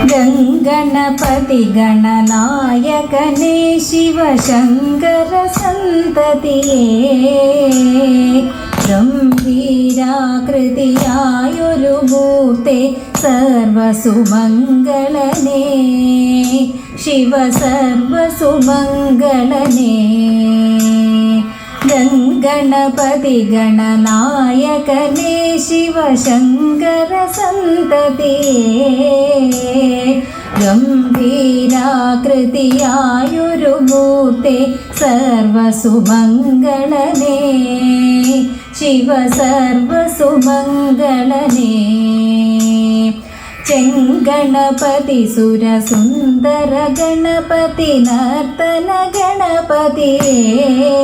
ഗംഗണപതി ഗണനായകനേ ശിവശങ്കര സന്തതിയേ. ഗംഭീരാകൃതിയായൊരു മൂർത്തെ സർവസുമംഗളനേ. ശിവ സർവസുമംഗളനേ ഗംഗണപതി ഗണനായകനേ ശിവശങ്കര സന്തതിയേ. ഗംഭീരാകൃതിയായൊരു മൂർത്തെ സർവസുമംഗളനേ. ശിവ സർവസുമംഗളനേ ചെങ്കണപതി സുരസുന്ദര ഗണപതി നർത്തന ഗണപതിയേ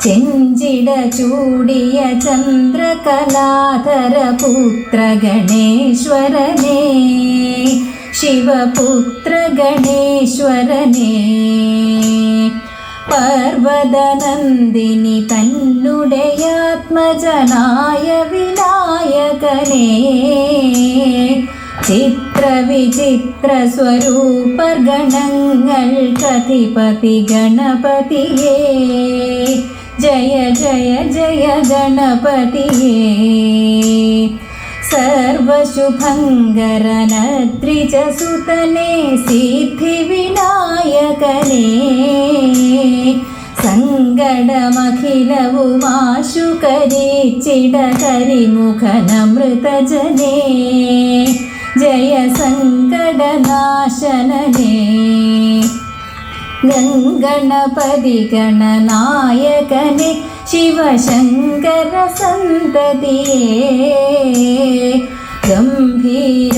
ചെഞ്ചിട ചൂടിയ ചന്ദ്രകലാധര പുത്ര ഗണേശ്വരനേ ശിവപുത്ര ഗണേശ്വരനേ പർവതനന്ദിനി തന്നുടയാത്മജനായ വിനായകനേ ചിത്രവിചിത്ര സ്വരൂപഗണങ്ങൾ കഥിപതി ഗണപതിയേ ജയ ജയ ജയ ഗണപതിയേ. സർവശുഭങ്കരനദ്രിജസുതനേ സിദ്ധിവിനായകനെ. സങ്കടമഖിലവുമാശു കരിച്ചിടകരിമുഖനമൃതജനേ ജയ സങ്കടനാശനനേ ഗംഗണപതി ഗണനായകനെ ശിവശങ്കര സന്തതിയേ ഗംഭീരാകൃതിയായൊരു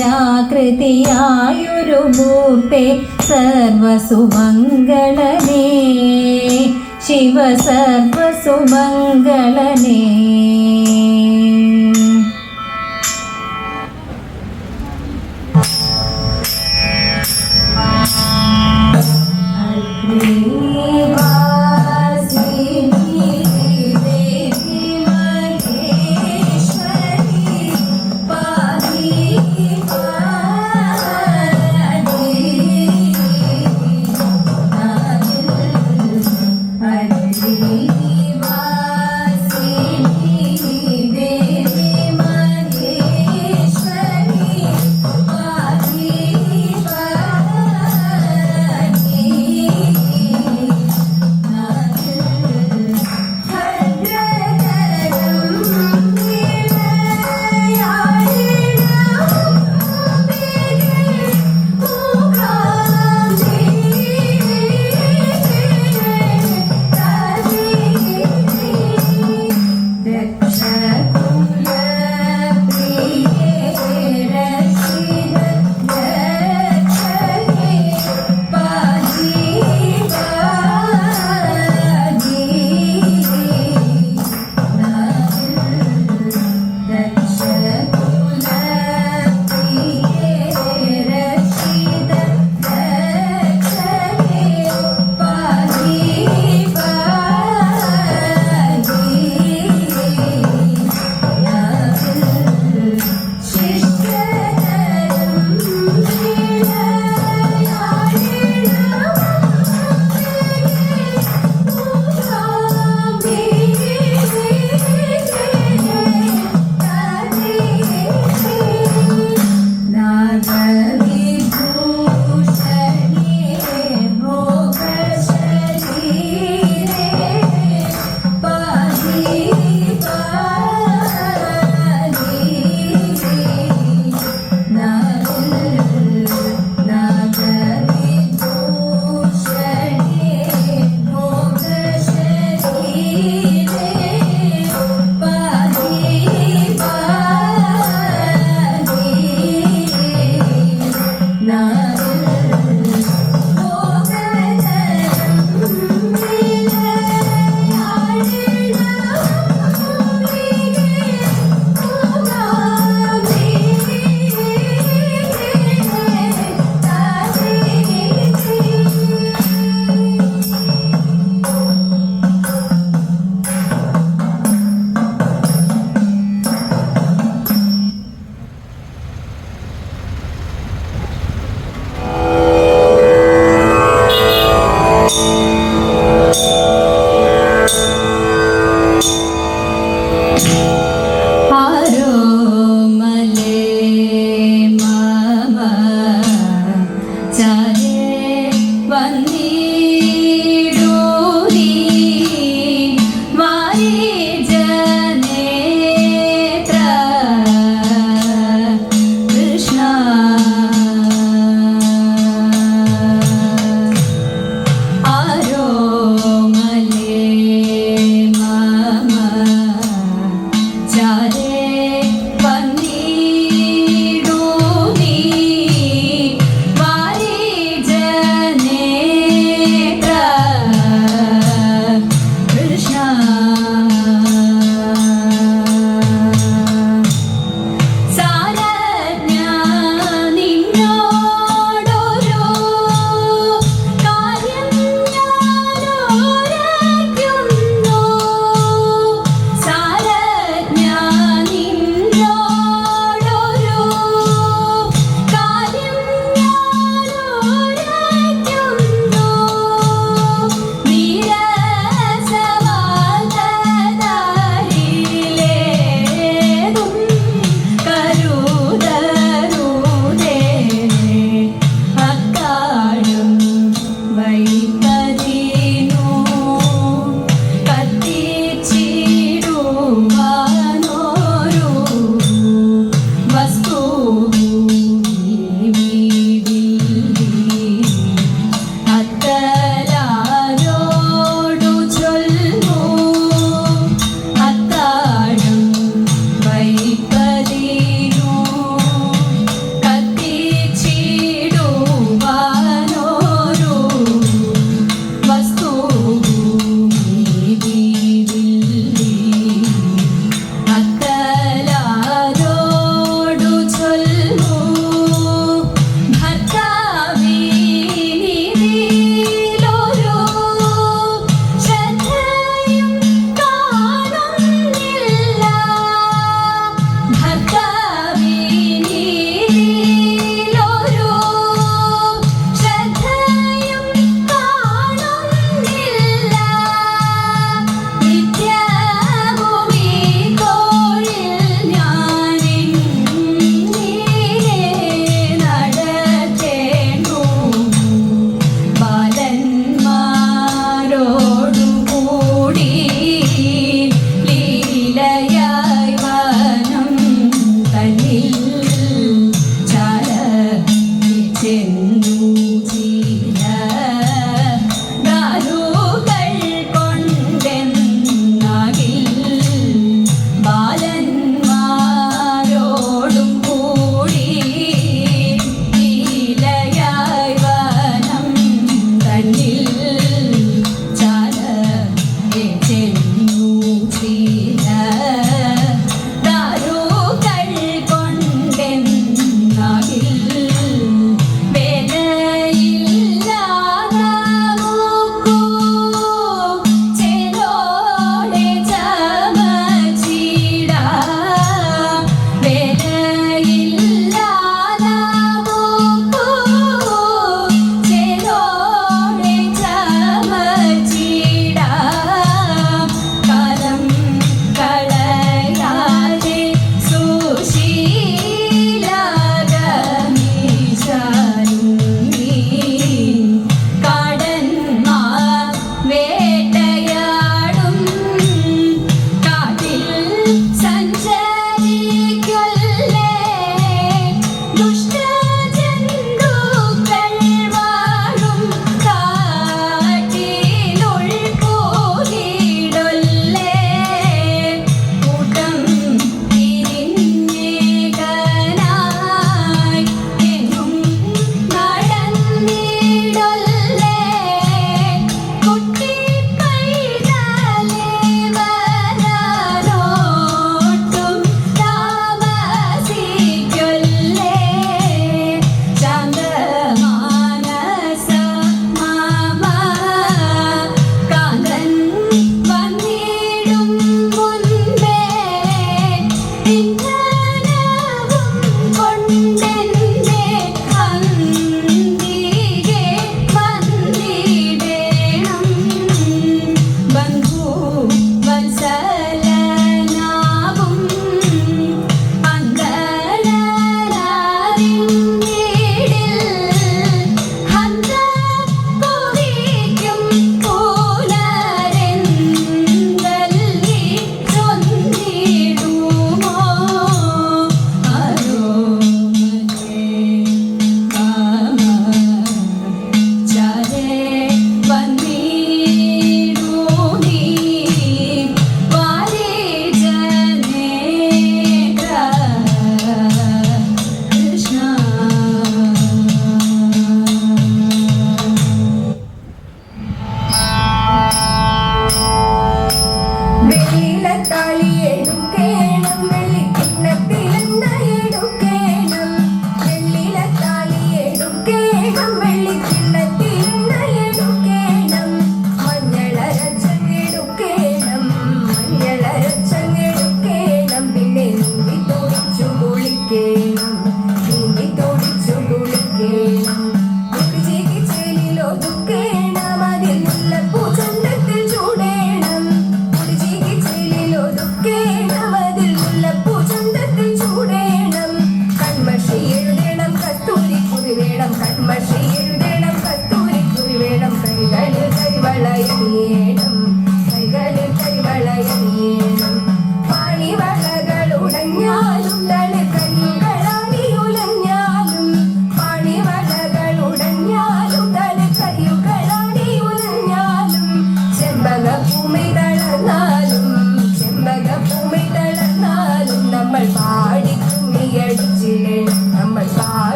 മൂർത്തെ സർവസുമംഗളനേ ശിവ സർവസുമംഗളനേ.